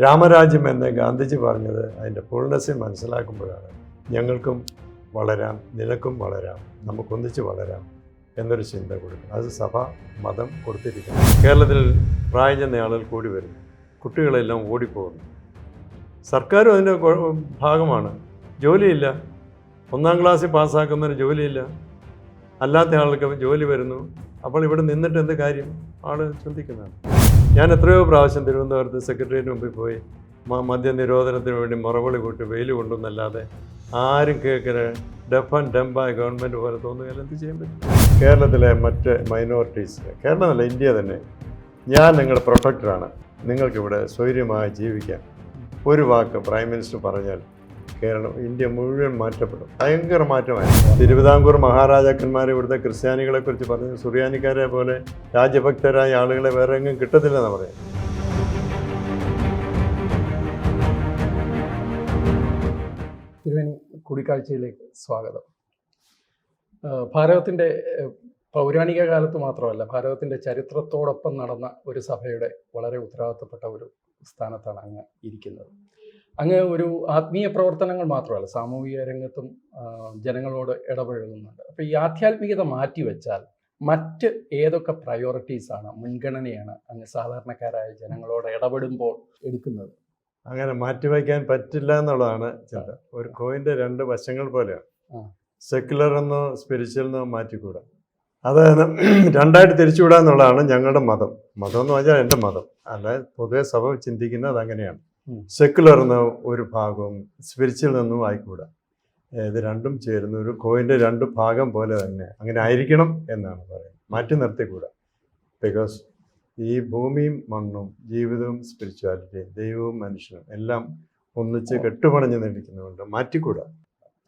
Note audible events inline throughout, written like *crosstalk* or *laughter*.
രാമരാജ്യം എന്ന് ഗാന്ധിജി പറഞ്ഞത് അതിന്റെ ഫുൾനെസ്സിൽ മനസ്സിലാക്കുമ്പോഴാണ്. ഞങ്ങൾക്കും വളരാം നിനക്കും വളരാം നമുക്കൊന്നിച്ച് വളരാം എന്നൊരു ചിന്ത കൊടുക്കണം. അത് സഭ മതം കൊടുത്തിരിക്കുന്നു. കേരളത്തിൽ പ്രായം ചെന്ന ആളുകൾ കൂടി വരുന്നു കുട്ടികളെല്ലാം ഓടിപ്പോകുന്നു. സർക്കാരും അതിന്റെ ഭാഗമാണ്. ജോലിയില്ല. ഒന്നാം ക്ലാസ്സിൽ പാസ്സാക്കുന്നതിന് ജോലിയില്ല. അല്ലാത്ത ആൾക്ക് ജോലി വരുന്നു. അപ്പോൾ ഇവിടെ നിന്നിട്ട് എന്ത് കാര്യം? ആൾ ചിന്തിക്കുന്നതാണ്. ഞാൻ എത്രയോ പ്രാവശ്യം തിരുവനന്തപുരത്ത് സെക്രട്ടറിയേറ്റ് മുമ്പിൽ പോയി മദ്യ നിരോധനത്തിന് വേണ്ടി മറവിളി കൂട്ടി വെയിൽ കൊണ്ടുവന്നല്ലാതെ ആരും കേൾക്കുന്ന ഡെഫ് ആൻഡ് ഡെംബായ ഗവൺമെന്റ് പോലെ തോന്നുകയാൽ എന്ത് ചെയ്യാൻ പറ്റും? കേരളത്തിലെ മറ്റ് മൈനോറിറ്റീസ് കേരളമല്ല ഇന്ത്യ തന്നെ. ഞാൻ നിങ്ങളുടെ പ്രൊട്ടക്ടറാണ് നിങ്ങൾക്കിവിടെ സ്വൈര്യമായി ജീവിക്കാം. ഒരു വാക്ക് പ്രൈം മിനിസ്റ്റർ പറഞ്ഞാൽ കേരളം ഇന്ത്യ മുഴുവൻ മാറ്റപ്പെടും. ഭയങ്കര മാറ്റമായിരുന്നു. തിരുവിതാംകൂർ മഹാരാജാക്കന്മാർ ഇവിടുത്തെ ക്രിസ്ത്യാനികളെ കുറിച്ച് പറഞ്ഞു സുറിയാനിക്കാരെ പോലെ രാജ്യഭക്തരായ ആളുകളെ വേറെ എങ്ങും കിട്ടത്തില്ലെന്ന് പറയാം തിരുവേനി കൂടിക്കാഴ്ചയിലേക്ക് സ്വാഗതം. ഭാരതത്തിന്റെ പൗരാണിക കാലത്ത് മാത്രമല്ല ഭാരതത്തിന്റെ ചരിത്രത്തോടൊപ്പം നടന്ന ഒരു സഭയുടെ വളരെ ഉത്തരവാദിത്തപ്പെട്ട ഒരു സ്ഥാനത്താണ് അങ്ങ് ഇരിക്കുന്നത്. അങ്ങ് ഒരു ആത്മീയ പ്രവർത്തനങ്ങൾ മാത്രമല്ല സാമൂഹിക രംഗത്തും ജനങ്ങളോട് ഇടപഴകുന്നുണ്ട്. അപ്പോൾ ഈ ആധ്യാത്മികത മാറ്റിവെച്ചാൽ മറ്റ് ഏതൊക്കെ ആണ് മുൻഗണനയാണ് അങ്ങ് സാധാരണക്കാരായ ജനങ്ങളോട് ഇടപെടുമ്പോൾ എടുക്കുന്നത്? അങ്ങനെ മാറ്റിവെക്കാൻ പറ്റില്ല എന്നുള്ളതാണ് ചിന്ത. ഒരു കോയിന്റെ രണ്ട് വശങ്ങൾ പോലെയാണ് സെക്യുലർ എന്നോ സ്പിരിച്വൽ എന്നോ മാറ്റിക്കൂടാ. അത് രണ്ടായിട്ട് തിരിച്ചുവിടുക എന്നുള്ളതാണ് ഞങ്ങളുടെ മതം. മതം എന്ന് പറഞ്ഞാൽ എന്റെ മതം. അല്ല പൊതുവെ സഭ ചിന്തിക്കുന്നത് അങ്ങനെയാണ്. ഉം. സെക്യുലർ എന്ന ഒരു ഭാഗവും സ്പിരിച്വൽ നിന്നും ആയിക്കൂടാ. ഇത് രണ്ടും ചേരുന്ന ഒരു കോയിന്റെ രണ്ട് ഭാഗം പോലെ തന്നെ അങ്ങനെ ആയിരിക്കണം എന്നാണ് പറയുന്നത്. മാറ്റി നിർത്തിക്കൂടാ. ബിക്കോസ് ഈ ഭൂമിയും മണ്ണും ജീവിതവും സ്പിരിച്വാലിറ്റിയും ദൈവവും മനുഷ്യനും എല്ലാം ഒന്നിച്ച് കെട്ടുപണഞ്ഞു നിൽക്കുന്നതുകൊണ്ട് മാറ്റിക്കൂടാ.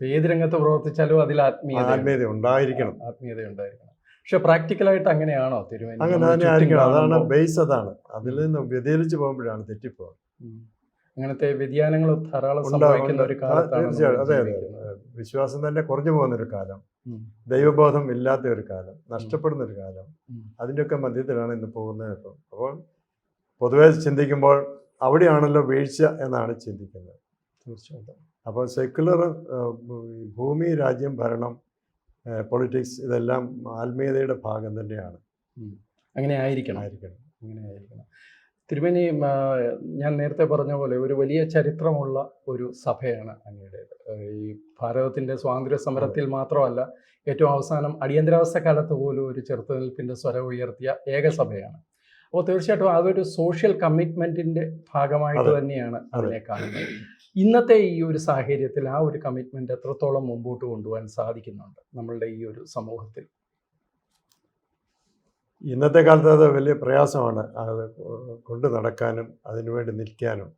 ഏത് രംഗത്ത് പ്രവർത്തിച്ചാലും അതിൽ ആത്മീയ ആത്മീയത ഉണ്ടായിരിക്കണം. ആത്മീയത ഉണ്ടായിരിക്കണം. പക്ഷെ പ്രാക്ടിക്കലായിട്ട് അങ്ങനെയാണോ തിരുവനന്തപുരം അങ്ങനെ തന്നെ ആയിരിക്കണം. അതാണ് ബേസ് അതാണ്. അതിൽ നിന്ന് വ്യതിചലിച്ച് പോകുമ്പോഴാണ് തെറ്റിപ്പോകുന്നത്. അങ്ങനത്തെ വ്യതിയാനങ്ങൾ ധാരാളം സംഭവിക്കുന്ന ഒരു. കാലത്താണ് തീർച്ചയായും അതെ അതെ. വിശ്വാസം തന്നെ കുറഞ്ഞു പോകുന്ന ഒരു കാലം ദൈവബോധം ഇല്ലാത്ത ഒരു കാലം. നഷ്ടപ്പെടുന്ന ഒരു കാലം. അതിന്റെയൊക്കെ മധ്യത്തിലാണ് ഇന്ന് പോകുന്നത് ഇപ്പം. അപ്പോൾ പൊതുവെ ചിന്തിക്കുമ്പോൾ അവിടെയാണല്ലോ വീഴ്ച എന്നാണ് ചിന്തിക്കുന്നത്. തീർച്ചയായിട്ടും. അപ്പോൾ സെക്യുലർ ഭൂമി രാജ്യം ഭരണം പൊളിറ്റിക്സ് ഇതെല്ലാം ആത്മീയതയുടെ ഭാഗം തന്നെയാണ്. അങ്ങനെ ആയിരിക്കണം. ആയിരിക്കണം. അങ്ങനെ ആയിരിക്കണം. തിരുമേനി ഞാൻ നേരത്തെ പറഞ്ഞ പോലെ ഒരു വലിയ ചരിത്രമുള്ള ഒരു സഭയാണ് അങ്ങയുടേത്. ഈ ഭാരതത്തിന്റെ സ്വാതന്ത്ര്യ സമരത്തിൽ മാത്രമല്ല ഏറ്റവും അവസാനം അടിയന്തരാവസ്ഥ കാലത്ത് പോലും ഒരു ചെറുത്തുനിൽപ്പിന്റെ സ്വരം ഉയർത്തിയ ഏക സഭയാണ്. അപ്പോൾ തീർച്ചയായിട്ടും അതൊരു സോഷ്യൽ കമ്മിറ്റ്മെന്റിന്റെ ഭാഗമായിട്ട് തന്നെയാണ് അതിനെ കാണുന്നത്. ഇന്നത്തെ ഈ ഒരു സാഹചര്യത്തിൽ ആ ഒരു കമ്മിറ്റ്മെന്റ് എത്രത്തോളം മുമ്പോട്ട് കൊണ്ടുപോകാൻ സാധിക്കുന്നുണ്ട് നമ്മളുടെ ഈ ഒരു സമൂഹത്തിൽ? ഇന്നത്തെ കാലത്ത് അത് വലിയ പ്രയാസമാണ്. അത് കൊണ്ടു നടക്കാനും അതിനുവേണ്ടി നിൽക്കാനും.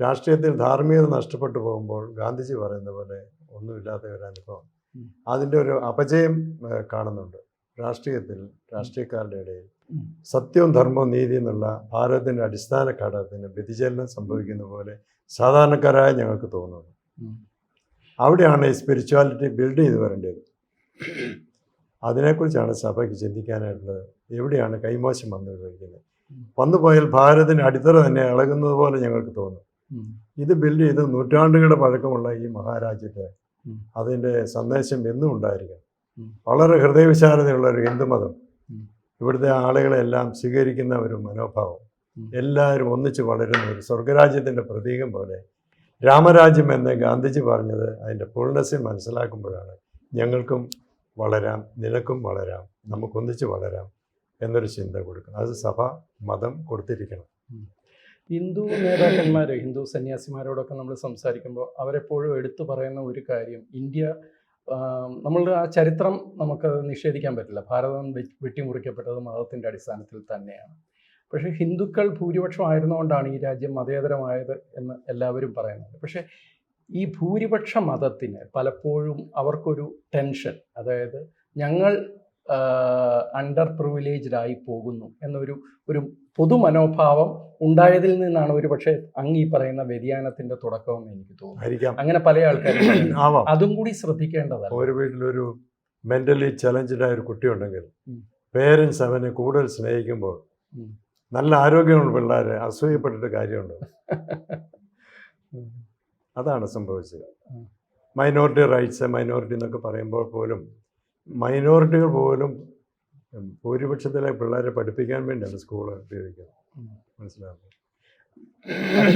രാഷ്ട്രീയത്തിൽ ധാർമ്മികത നഷ്ടപ്പെട്ടു പോകുമ്പോൾ ഗാന്ധിജി പറയുന്ന പോലെ ഒന്നുമില്ലാത്ത ഒരു അനുഭവം. അതിന്റെ ഒരു അപജയം കാണുന്നുണ്ട്. രാഷ്ട്രീയത്തിൽ രാഷ്ട്രീയക്കാരുടെ ഇടയിൽ. സത്യവും ധർമ്മവും നീതി എന്നുള്ള ഭാരതത്തിന്റെ അടിസ്ഥാന ഘടകത്തിന് വ്യതിചലനം സംഭവിക്കുന്ന പോലെ സാധാരണക്കാരായ ഞങ്ങൾക്ക് തോന്നുന്നു. അവിടെയാണ് ഈ സ്പിരിച്വാലിറ്റി ബിൽഡ് ചെയ്ത് വരേണ്ടത്. അതിനെക്കുറിച്ചാണ് സഭയ്ക്ക് ചിന്തിക്കാനായിട്ടുള്ളത്. എവിടെയാണ് കൈമോശം വന്നു കഴിക്കുന്നത് ഉം. വന്നു പോയാൽ ഭാരതത്തിന് അടിത്തറ തന്നെ ഇളകുന്നത് പോലെ ഞങ്ങൾക്ക് തോന്നും. ഇത് ബിൽഡ് ചെയ്ത് നൂറ്റാണ്ടുകളുടെ പഴക്കമുള്ള ഈ മഹാരാജ്യത്തെ അതിന്റെ സന്ദേശം എന്നും ഉണ്ടായിരിക്കണം. വളരെ ഹൃദയവിശാലതയുള്ള ഒരു ഹിന്ദുമതം. ഇവിടുത്തെ ആളുകളെല്ലാം സ്വീകരിക്കുന്ന ഒരു മനോഭാവം. എല്ലാവരും ഒന്നിച്ച് വളരുന്ന ഒരു സ്വർഗരാജ്യത്തിന്റെ പ്രതീകം പോലെ രാമരാജ്യം എന്ന് ഗാന്ധിജി പറഞ്ഞത് അതിന്റെ പൂർണസ്യം മനസ്സിലാക്കുമ്പോഴാണ്. ഞങ്ങൾക്കും വളരാം നിനക്കും വളരാം നമുക്കൊന്നിച്ച് വളരാം. എന്നൊരു ചിന്ത കൊടുക്കണം. അത് സഭ മതം കൊടുത്തിരിക്കണം. ഹിന്ദു നേതാക്കന്മാർ ഹിന്ദു സന്യാസിമാരോടൊക്കെ നമ്മൾ സംസാരിക്കുമ്പോൾ അവരെപ്പോഴും എടുത്തു പറയുന്ന ഒരു കാര്യം ഇന്ത്യ നമ്മളുടെ ആ ചരിത്രം നമുക്ക് നിഷേധിക്കാൻ പറ്റില്ല. ഭാരതം വെട്ടിമുറിക്കപ്പെട്ടത് മതത്തിന്റെ അടിസ്ഥാനത്തിൽ തന്നെയാണ്. പക്ഷേ ഹിന്ദുക്കൾ ഭൂരിപക്ഷം ആയിരുന്നുകൊണ്ടാണ് ഈ രാജ്യം മതേതരമായത് എന്ന് എല്ലാവരും പറയുന്നത്. പക്ഷേ ഈ ഭൂരിപക്ഷ മതത്തിന് പലപ്പോഴും അവർക്കൊരു ടെൻഷൻ അതായത് ഞങ്ങൾ അണ്ടർ പ്രിവിലേജ്ഡ് ആയി പോകുന്നു എന്നൊരു ഒരു പൊതു മനോഭാവം ഉണ്ടായതിൽ നിന്നാണ് ഒരു പക്ഷേ അങ്ങ് ഈ പറയുന്ന വ്യതിയാനത്തിന്റെ തുടക്കമെന്ന് എനിക്ക് തോന്നുന്നു അങ്ങനെ പല ആൾക്കാരും. അതും കൂടി ശ്രദ്ധിക്കേണ്ടതാണ് ഒരു വീട്ടിലൊരു മെന്റലി ചലഞ്ചഡ് ആയ ഒരു കുട്ടിയുണ്ടെങ്കിൽ. പേരൻസ് അവനെ കൂടുതൽ സ്നേഹിക്കുമ്പോൾ നല്ല ആരോഗ്യമുള്ള പിള്ളേരെ അസൂയപ്പെട്ടിട്ട് കാര്യമുണ്ട്? അതാണ് സംഭവിച്ചത്. മൈനോറിറ്റി റൈറ്റ്സ് മൈനോറിറ്റി എന്നൊക്കെ പറയുമ്പോൾ പോലും മൈനോറിറ്റികൾ പോലും ഭൂരിപക്ഷത്തിലെ പിള്ളേരെ പഠിപ്പിക്കാൻ വേണ്ടിയാണ് സ്കൂൾ ഉപയോഗിക്കുന്നത്. മനസ്സിലാക്കുന്നത് മനസ്സിലാകുന്നത്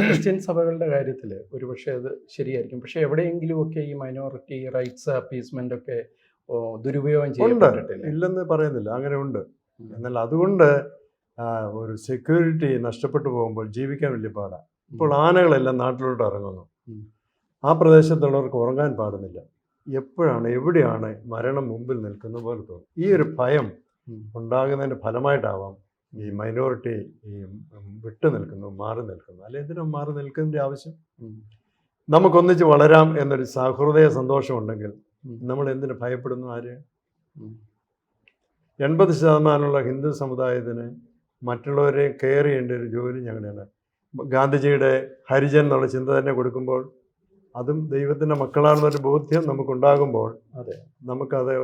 ക്രിസ്ത്യൻ സഭകളുടെ കാര്യത്തിൽ ഒരുപക്ഷെ അത് ശരിയായിരിക്കും. പക്ഷെ എവിടെയെങ്കിലുമൊക്കെ ഈ മൈനോറിറ്റി റൈറ്റ്സ് അപ്പീസ്മെന്റ് ഒക്കെ ദുരുപയോഗം ചെയ്യപ്പെട്ടിട്ടില്ല ഇല്ലെന്ന് പറയുന്നില്ല. അങ്ങനെ ഉണ്ട്. എന്നാൽ അതുകൊണ്ട് ഒരു സെക്യൂരിറ്റി നഷ്ടപ്പെട്ടു പോകുമ്പോൾ ജീവിക്കാൻ വലിയ പാടാണ് ഇപ്പോൾ ആനകളെല്ലാം നാട്ടിലോട്ട് ഇറങ്ങുന്നു. ആ പ്രദേശത്തുള്ളവർക്ക് ഉറങ്ങാൻ പാടുന്നില്ല. എപ്പോഴാണ് എവിടെയാണ് മരണം മുമ്പിൽ നിൽക്കുന്ന പോലെ തോന്നും. ഈ ഒരു ഭയം. ഉണ്ടാകുന്നതിന്റെ ഫലമായിട്ടാവാം ഈ മൈനോറിറ്റി ഈ വിട്ടു നിൽക്കുന്നു മാറി നിൽക്കുന്നു. അല്ലെ എന്തിനാ മാറി നിൽക്കുന്നതിന്റെ ആവശ്യം? നമുക്കൊന്നിച്ച് വളരാം എന്നൊരു സഹൃദയ സന്തോഷമുണ്ടെങ്കിൽ. നമ്മൾ എന്തിനു ഭയപ്പെടുന്നു? ആര്. എൺപത് ശതമാനമുള്ള ഹിന്ദു സമുദായത്തിന് മറ്റുള്ളവരെ കെയർ ചെയ്യേണ്ട ഒരു ജോലി ഞങ്ങളുടെയാണ്. ഗാന്ധിജിയുടെ ഹരിജൻ എന്നുള്ള ചിന്ത തന്നെ കൊടുക്കുമ്പോൾ അതും ദൈവത്തിന്റെ മക്കളാണെന്നൊരു ബോധ്യം നമുക്കുണ്ടാകുമ്പോൾ അതെ. നമുക്കത്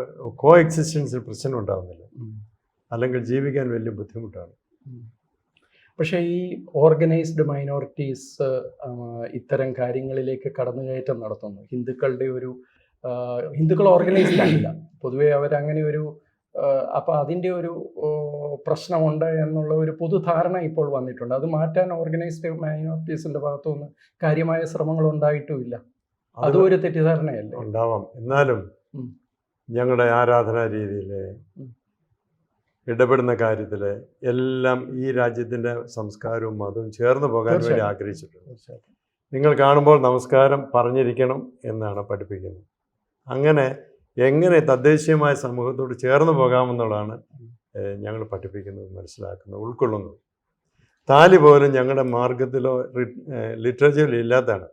കോ എക്സിസ്റ്റൻസിൽ പ്രശ്നം ഉണ്ടാകുന്നില്ല അല്ലെങ്കിൽ ജീവിക്കാൻ വലിയ ബുദ്ധിമുട്ടാണ്. പക്ഷേ ഈ ഓർഗനൈസ്ഡ് മൈനോറിറ്റീസ് ഇത്തരം കാര്യങ്ങളിലേക്ക് കടന്നുകയറ്റം നടത്തുന്നു. ഹിന്ദുക്കളുടെ ഒരു ഹിന്ദുക്കൾ ഓർഗനൈസ്ഡ് ആയില്ല. പൊതുവേ അവരങ്ങനെ ഒരു അപ്പോൾ അതിന്റെ ഒരു പ്രശ്നമുണ്ട് എന്നുള്ള ഒരു പൊതുധാരണ ഇപ്പോൾ വന്നിട്ടുണ്ട്. അത് മാറ്റാൻ ഓർഗനൈസ്ഡ് മൈനോറിറ്റീസിന്റെ ഭാഗത്തുനിന്ന് കാര്യമായ ശ്രമങ്ങൾ ഉണ്ടായിട്ടുമില്ല അത് ഒരു തെറ്റിദ്ധാരണയല്ലേ? ഉണ്ടാവാം. എന്നാലും ഞങ്ങളുടെ ആരാധനാ രീതിയിൽ. ഇടപെടുന്ന കാര്യത്തിൽ എല്ലാം ഈ രാജ്യത്തിന്റെ സംസ്കാരവും മതവും ചേർന്ന് പോകാൻ വേണ്ടി ആഗ്രഹിച്ചിട്ടുണ്ട്. നിങ്ങൾ കാണുമ്പോൾ നമസ്കാരം പറഞ്ഞിരിക്കണം എന്നാണ് പഠിപ്പിക്കുന്നത്. അങ്ങനെ എങ്ങനെ തദ്ദേശീയമായ സമൂഹത്തോട് ചേർന്ന് പോകാമെന്നുള്ളതാണ് ഞങ്ങൾ പഠിപ്പിക്കുന്നത് മനസ്സിലാക്കുന്നത് ഉൾക്കൊള്ളുന്നത്. താലി പോലും ഞങ്ങളുടെ മാർഗത്തിലോ ലിറ്ററേച്ചറിലോ ഇല്ലാത്തതാണ്.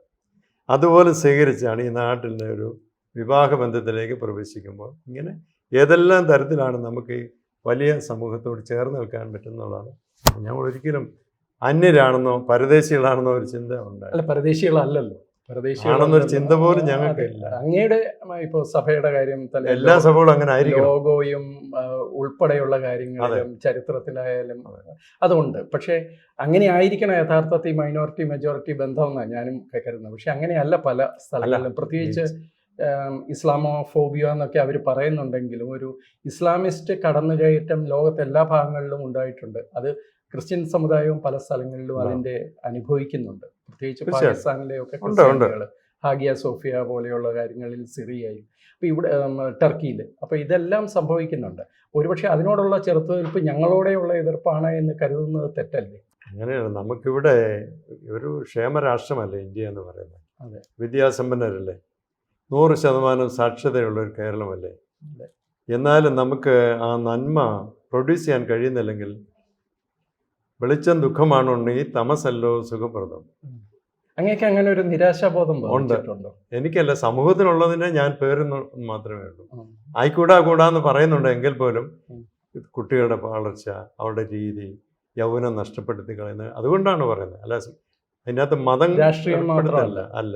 അതുപോലെ സ്വീകരിച്ചാണ് ഈ നാട്ടിലെ ഒരു വിവാഹ ബന്ധത്തിലേക്ക് പ്രവേശിക്കുമ്പോൾ ഇങ്ങനെ ഏതെല്ലാം തരത്തിലാണ് നമുക്ക് വലിയ സമൂഹത്തോട് ചേർന്ന് നിൽക്കാൻ പറ്റുന്നതാണ് ഞങ്ങൾ ഒരിക്കലും അന്യരാണെന്നോ പരദേശികളാണെന്നോ ഒരു ചിന്ത ഉണ്ടായി അല്ല പരദേശികളല്ലല്ലോ. ആണെന്നൊരു ചിന്ത പോലും ഞങ്ങൾക്ക് ഇല്ല. അങ്ങയുടെ ഇപ്പോൾ സഭയുടെ കാര്യം തന്നെ എല്ലാ സഭകളും അങ്ങനെ ആയിരിക്കും ലോഗോയും ഉൾപ്പെടെയുള്ള കാര്യങ്ങളിലും ചരിത്രത്തിലായാലും അതുകൊണ്ട് പക്ഷേ അങ്ങനെ ആയിരിക്കണം യഥാർത്ഥത്തിൽ മൈനോറിറ്റി മെജോറിറ്റി ബന്ധം എന്നാണ് ഞാനും കരുതുന്നത്. പക്ഷെ അങ്ങനെയല്ല പല സ്ഥലങ്ങളിലും. പ്രത്യേകിച്ച് ഇസ്ലാമോ ഫോബിയോ എന്നൊക്കെ അവർ പറയുന്നുണ്ടെങ്കിലും ഒരു ഇസ്ലാമിസ്റ്റ് കടന്നുകയറ്റം ലോകത്തെ എല്ലാ ഭാഗങ്ങളിലും ഉണ്ടായിട്ടുണ്ട്. അത് ക്രിസ്ത്യൻ സമുദായവും പല സ്ഥലങ്ങളിലും. അതിന്റെ അനുഭവിക്കുന്നുണ്ട്. പ്രത്യേകിച്ച് പാകിസ്ഥാനിലെ ഒക്കെ. ഹാഗിയ സോഫിയ പോലെയുള്ള കാര്യങ്ങളിൽ സിറിയയിൽ അപ്പോൾ ഇവിടെ ടർക്കിയിൽ. അപ്പോൾ ഇതെല്ലാം സംഭവിക്കുന്നുണ്ട്. ഒരുപക്ഷെ അതിനോടുള്ള ചെറുത്തുനിൽപ്പ് ഞങ്ങളോടെയുള്ള എതിർപ്പാണ് എന്ന് കരുതുന്നത് തെറ്റല്ലേ? അങ്ങനെയാണ്. നമുക്കിവിടെ ഒരു ക്ഷേമരാഷ്ട്രമല്ലേ ഇന്ത്യ എന്ന് പറയുന്നത്? അതെ. വിദ്യാസമ്പന്നരല്ലേ? നൂറ് ശതമാനം സാക്ഷരതയുള്ള ഒരു കേരളമല്ലേ. എന്നാലും നമുക്ക് ആ നന്മ പ്രൊഡ്യൂസ് ചെയ്യാൻ കഴിയുന്നില്ലെങ്കിൽ വെളിച്ചം ദുഃഖമാണുണ്ടെങ്കിൽ തമസല്ലോ സുഖപ്രദം. അങ്ങനെയൊക്കെ അങ്ങനെ ഒരു നിരാശാബോധം ഉണ്ട്. എനിക്കല്ല സമൂഹത്തിനുള്ളതിനെ ഞാൻ പേരുന്നു മാത്രമേ ഉള്ളൂ. ആയിക്കൂടാ കൂടാന്ന് പറയുന്നുണ്ട് എങ്കിൽ പോലും കുട്ടികളുടെ വളർച്ച അവരുടെ രീതി യൗവനം നഷ്ടപ്പെടുത്തി കളയുന്നത് അതുകൊണ്ടാണ് പറയുന്നത്. അല്ല അതിനകത്ത് മതം രാഷ്ട്രീയം അല്ല മാത്രമല്ല. അല്ല